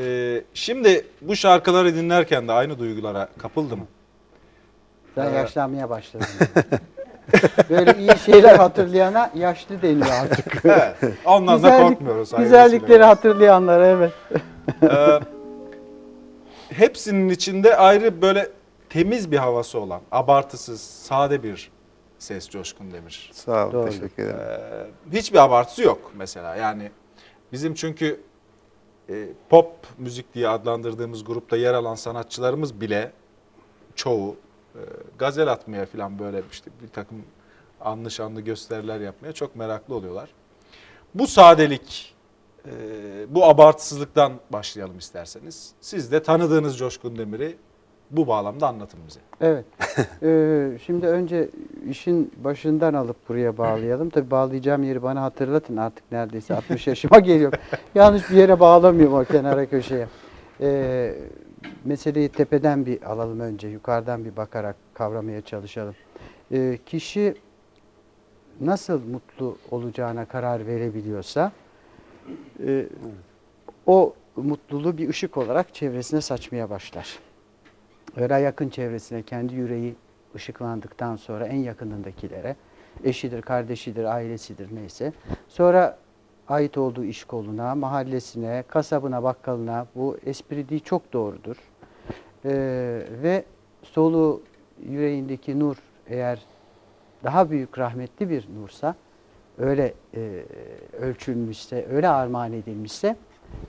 Ee, şimdi bu şarkıları dinlerken de aynı duygulara kapıldım. Ben Ee, yaşlanmaya başladım. Böyle iyi şeyler hatırlayana yaşlı deniyor artık. Evet, ondan da Güzellik- korkmuyoruz. Güzellikleri hatırlayanlara evet. Ee, hepsinin içinde ayrı böyle temiz bir havası olan, abartısız, sade bir ses Coşkun Demir. Sağ ol, Doğru. teşekkür ederim. Ee, hiçbir abartısı yok mesela. Yani bizim çünkü pop müzik diye adlandırdığımız grupta yer alan sanatçılarımız bile çoğu e, gazel atmaya falan böyle işte bir takım anlı şanlı gösteriler yapmaya çok meraklı oluyorlar. Bu sadelik, e, bu abartısızlıktan başlayalım isterseniz. Siz de tanıdığınız Coşkun Demir'i bu bağlamda anlatın bize. Evet. Ee, şimdi önce işin başından alıp buraya bağlayalım. Tabii bağlayacağım yeri bana hatırlatın artık neredeyse 60 yaşıma geliyorum. Yanlış bir yere bağlamıyorum o kenara köşeye. Ee, meseleyi tepeden bir alalım önce. Yukarıdan bir bakarak kavramaya çalışalım. Ee, kişi nasıl mutlu olacağına karar verebiliyorsa e, o mutluluğu bir ışık olarak çevresine saçmaya başlar. Öyle yakın çevresine kendi yüreği ışıklandıktan sonra en yakınındakilere eşidir, kardeşidir, ailesidir neyse. Sonra ait olduğu iş koluna, mahallesine, kasabına, bakkalına bu espri değil çok doğrudur. Ee, ve soluğu yüreğindeki nur eğer daha büyük rahmetli bir nursa öyle e, ölçülmüşse, öyle armağan edilmişse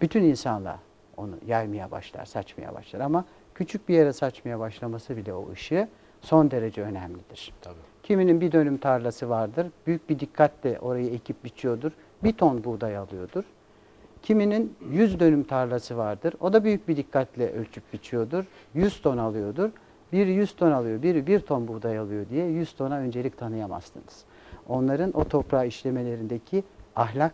bütün insanlığa onu yaymaya başlar, saçmaya başlar. Ama küçük bir yere saçmaya başlaması bile o ışığı son derece önemlidir. Tabii. Kiminin bir dönüm tarlası vardır. Büyük bir dikkatle orayı ekip biçiyordur. Bir ton buğday alıyordur. Kiminin 100 dönüm tarlası vardır. O da büyük bir dikkatle ölçüp biçiyordur. 100 ton alıyordur. Biri 100 ton alıyor, biri 1 ton buğday alıyor diye 100 tona öncelik tanıyamazsınız. Onların o toprağı işlemelerindeki ahlak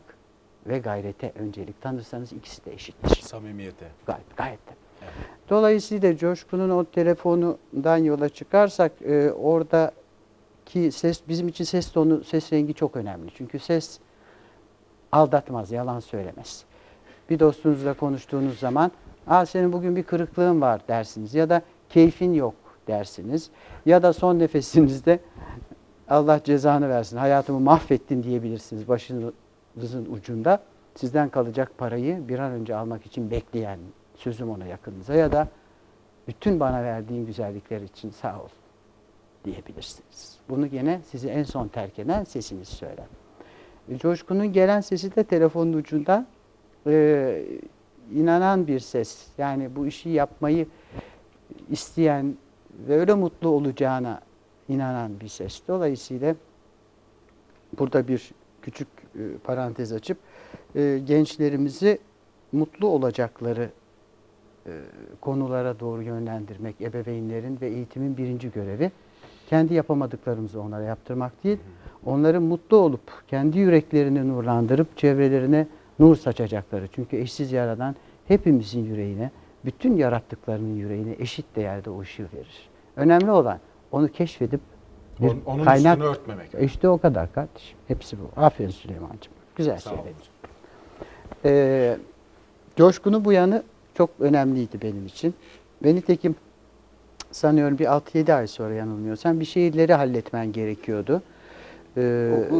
ve gayrete öncelik tanırsanız ikisi de eşittir. Samimiyete. Gayet, gayet tabii. Dolayısıyla Coşkun'un o telefonundan yola çıkarsak e, oradaki ses bizim için ses tonu, ses rengi çok önemli. Çünkü ses aldatmaz, yalan söylemez. Bir dostunuzla konuştuğunuz zaman, "Aa senin bugün bir kırıklığın var." dersiniz ya da keyfin yok dersiniz ya da son nefesinizde Allah cezanı versin, hayatımı mahvettin diyebilirsiniz başınızın ucunda. Sizden kalacak parayı bir an önce almak için bekleyen sözüm ona yakınınıza ya da bütün bana verdiğin güzellikler için sağ ol diyebilirsiniz. Bunu gene sizi en son terk eden sesiniz söyler. E, Coşkun'un gelen sesi de telefonun ucunda e, inanan bir ses. Yani bu işi yapmayı isteyen ve öyle mutlu olacağına inanan bir ses. Dolayısıyla burada bir küçük e, parantez açıp e, gençlerimizi mutlu olacakları konulara doğru yönlendirmek ebeveynlerin ve eğitimin birinci görevi. Kendi yapamadıklarımızı onlara yaptırmak değil, onların mutlu olup kendi yüreklerini nurlandırıp çevrelerine nur saçacakları. Çünkü eşsiz yaradan hepimizin yüreğine, bütün yarattıklarının yüreğine eşit değerde o ışığı verir. Önemli olan onu keşfedip bir Onun, onun kaynak üstünü örtmemek. işte o kadar kardeşim. Hepsi bu. Aferin Süleyman'cığım. Güzel Sağ söyledin. Ee, Coşkun'un bu yanı çok önemliydi benim için. Ve nitekim sanıyorum bir 6-7 ay sonra yanılmıyorsam bir şeyleri halletmen gerekiyordu. Ee, Oku,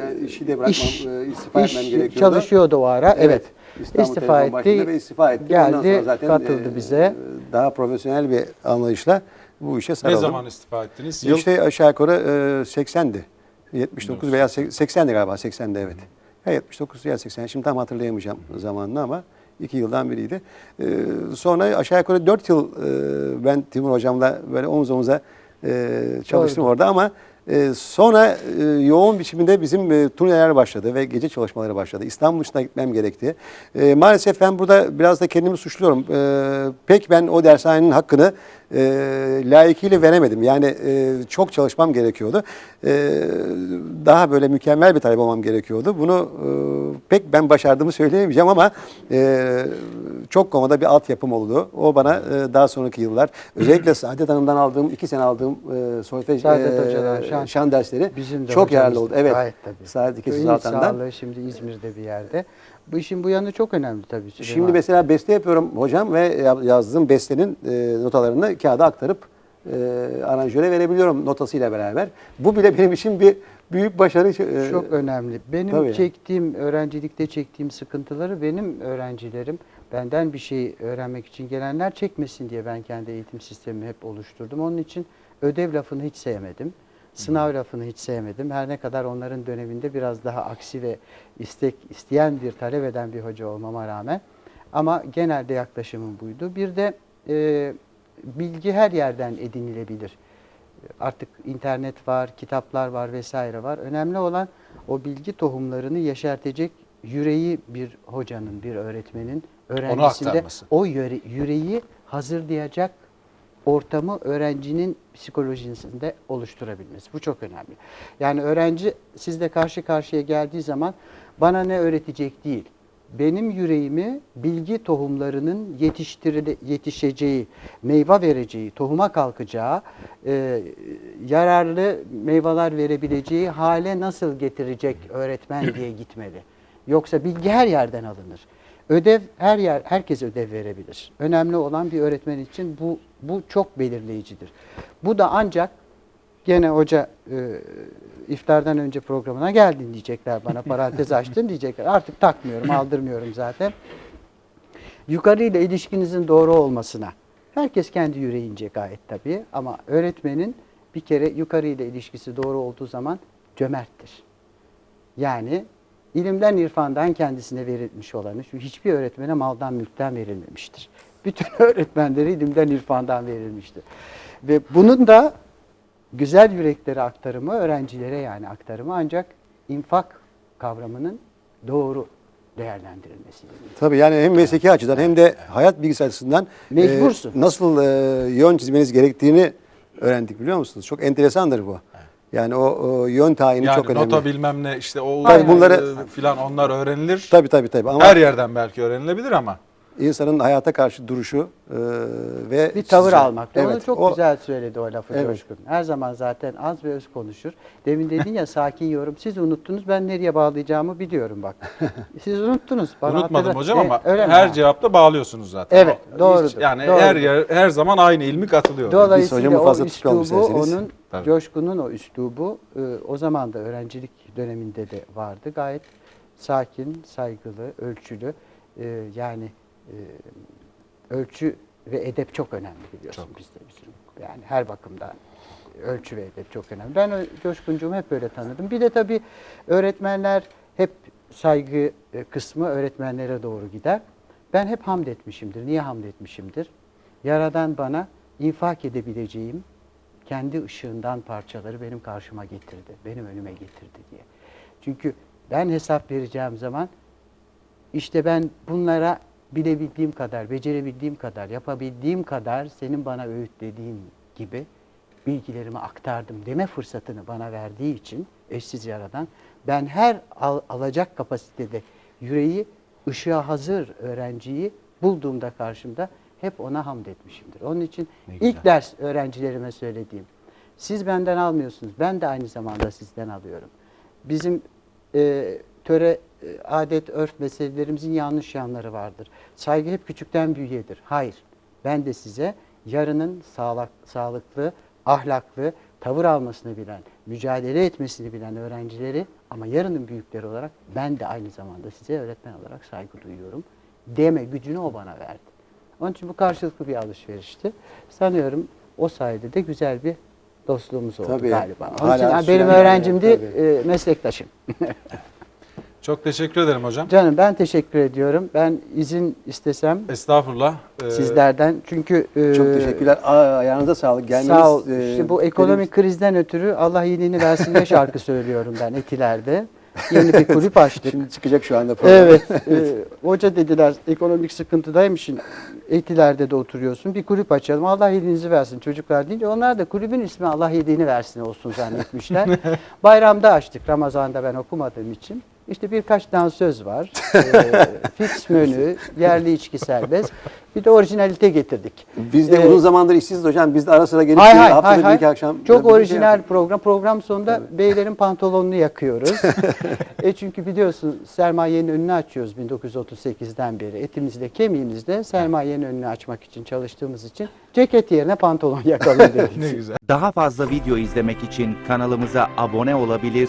yani işi de bırakmam, iş- e, istifa iş etmem gerekiyordu. çalışıyordu o ara. Evet. İstanbul İstifa etti. Ve istifa etti. Geldi, Ondan sonra zaten katıldı e, bize. Daha profesyonel bir anlayışla bu işe Ne sarıldım. zaman istifa ettiniz? Yıl İşte aşağı yukarı e, 80'di. 79 veya 80'di galiba 80'di evet. Ya 79 veya 80 şimdi tam hatırlayamayacağım zamanını ama iki yıldan biriydi. E, sonra aşağı yukarı 4 yıl e, ben Timur hocamla böyle omuz omuza e, çalıştım Doğrudur. orada ama e, sonra e, yoğun biçimde bizim e, turneler başladı ve gece çalışmaları başladı. İstanbul dışına gitmem gerekti. E, maalesef ben burada biraz da kendimi suçluyorum. E, pek ben o dershanenin hakkını e, layıkıyla veremedim. Yani e, çok çalışmam gerekiyordu. E, daha böyle mükemmel bir talep olmam gerekiyordu. Bunu e, pek ben başardığımı söyleyemeyeceğim ama e, çok konuda bir altyapım oldu. O bana e, daha sonraki yıllar özellikle Saadet Hanım'dan aldığım, iki sene aldığım e, solfej Saadet e, Hoca'dan Şan. şan, dersleri Bizim de çok yararlı oldu. Evet. Gayet tabii. Saadet İkisi Zaltan'dan. sağlığı şimdi İzmir'de bir yerde. Bu işin bu yanı çok önemli tabii. Süleyman. Şimdi mesela beste yapıyorum hocam ve ya- yazdığım bestenin e, notalarını kağıda aktarıp e, aranjöre verebiliyorum notasıyla beraber. Bu bile benim için bir büyük başarı. e, Çok önemli. Benim tabii. çektiğim, öğrencilikte çektiğim sıkıntıları benim öğrencilerim, benden bir şey öğrenmek için gelenler çekmesin diye ben kendi eğitim sistemimi hep oluşturdum. Onun için ödev lafını hiç sevmedim. Sınav lafını hiç sevmedim. Her ne kadar onların döneminde biraz daha aksi ve istek isteyen bir, talep eden bir hoca olmama rağmen. Ama genelde yaklaşımım buydu. Bir de e, bilgi her yerden edinilebilir. Artık internet var, kitaplar var vesaire var. Önemli olan o bilgi tohumlarını yeşertecek yüreği bir hocanın, bir öğretmenin öğrencisinde o yüre- yüreği hazırlayacak ortamı öğrencinin psikolojisinde oluşturabilmesi. Bu çok önemli. Yani öğrenci sizle karşı karşıya geldiği zaman bana ne öğretecek değil. Benim yüreğimi bilgi tohumlarının yetiştirile, yetişeceği, meyve vereceği, tohuma kalkacağı, e, yararlı meyveler verebileceği hale nasıl getirecek öğretmen diye gitmeli. Yoksa bilgi her yerden alınır. Ödev her yer herkes ödev verebilir. Önemli olan bir öğretmen için bu bu çok belirleyicidir. Bu da ancak gene hoca e, iftardan önce programına geldin diyecekler bana parantez açtın diyecekler. Artık takmıyorum, aldırmıyorum zaten. Yukarı ile ilişkinizin doğru olmasına. Herkes kendi yüreğince gayet tabii ama öğretmenin bir kere yukarı ile ilişkisi doğru olduğu zaman cömerttir. Yani ilimden irfandan kendisine verilmiş olanı, şu hiçbir öğretmene maldan mülkten verilmemiştir. Bütün öğretmenleri ilimden irfandan verilmiştir. Ve bunun da güzel yürekleri aktarımı, öğrencilere yani aktarımı ancak infak kavramının doğru değerlendirilmesi. Tabii yani hem mesleki açıdan hem de hayat bilgisi açısından Mecbursun. e, nasıl e, yön çizmeniz gerektiğini öğrendik biliyor musunuz? Çok enteresandır bu. Yani o, o yön tayini Yani çok önemli. nota bilmem ne işte o. Bunları- e, filan onlar öğrenilir. Tabii tabii tabii ama Her yerden belki öğrenilebilir ama insanın hayata karşı duruşu e, ve Bir tavır sizce- almak. Onu Evet, çok o- güzel söyledi o lafı Evet. Coşkun. Her zaman zaten az ve öz konuşur. Demin dedin ya sakin yorum. Siz unuttunuz ben nereye bağlayacağımı biliyorum bak. Siz unuttunuz. Bana unutmadım hatırla- hocam E, ama öyle mi? her Ha. cevapta bağlıyorsunuz zaten. Evet, O- doğrudur, hiç- Yani doğrudur. her yer, her zaman aynı ilmi katılıyor. Dolayısıyla o fazla tutmayalım üslubu, onun Tabii. Coşkun'un o üslubu e, o zaman da öğrencilik döneminde de vardı. Gayet sakin, saygılı, ölçülü. E, yani e, ölçü ve edep çok önemli biliyorsun bizde bizim. Yani her bakımdan ölçü ve edep çok önemli. Ben Coşkuncuğumu hep böyle tanıdım. Bir de tabii öğretmenler hep saygı e, kısmı öğretmenlere doğru gider. Ben hep hamd etmişimdir. Niye hamd etmişimdir? Yaradan bana infak edebileceğim kendi ışığından parçaları benim karşıma getirdi. Benim önüme getirdi diye. Çünkü ben hesap vereceğim zaman işte ben bunlara bilebildiğim kadar, becerebildiğim kadar, yapabildiğim kadar senin bana öğütlediğin gibi bilgilerimi aktardım deme fırsatını bana verdiği için eşsiz yaradan ben her al- alacak kapasitede yüreği ışığa hazır öğrenciyi bulduğumda karşımda hep ona hamd etmişimdir. Onun için Ne güzel. ilk ders öğrencilerime söylediğim siz benden almıyorsunuz ben de aynı zamanda sizden alıyorum. Bizim e, töre, e, adet, örf meselelerimizin yanlış yanları vardır. Saygı hep küçükten büyüyedir. Hayır. Ben de size yarının sağlak, sağlıklı, ahlaklı, tavır almasını bilen, mücadele etmesini bilen öğrencileri ama yarının büyükleri olarak ben de aynı zamanda size öğretmen olarak saygı duyuyorum deme gücünü o bana verdi. Onun için bu karşılıklı bir alışverişti. Sanıyorum o sayede de güzel bir dostluğumuz oldu Tabii. galiba. Onun için benim öğrencimdi, Tabii. e, meslektaşım. Çok teşekkür ederim hocam. Canım ben teşekkür ediyorum. Ben izin istesem Estağfurullah. Ee, sizlerden çünkü e, Çok teşekkürler. Aa, ayağınıza sağlık. Gelmeniz, Sağ ol. e, İşte bu benim- ekonomik krizden ötürü Allah iyiliğini versin diye şarkı söylüyorum ben Etiler'de. Yeni bir kulüp açtık. Şimdi çıkacak şu anda program. Evet. e, hoca dediler ekonomik sıkıntıdaymışsın. Etiler'de de oturuyorsun. Bir kulüp açalım. Allah iyiliğinizi versin çocuklar deyince onlar da kulübün ismi Allah iyiliğini versin olsun zannetmişler. Bayramda açtık. Ramazan'da ben okumadığım için. İşte birkaç dansöz var. Ee, fix menü, yerli içki serbest. Bir de orijinalite getirdik. Biz de Ee, uzun zamandır işsiz hocam. Biz de ara sıra gelip Hay hay haftada hay bir hay. iki akşam. Çok şey orijinal yapıyoruz. program. Program sonunda beylerin pantolonunu yakıyoruz. e çünkü biliyorsun sermayenin önünü açıyoruz 1938'den beri. Etimizle kemiğimizle sermayenin önünü açmak için çalıştığımız için ceket yerine pantolon yakalım dedik. Ne güzel. Daha fazla video izlemek için kanalımıza abone olabilir,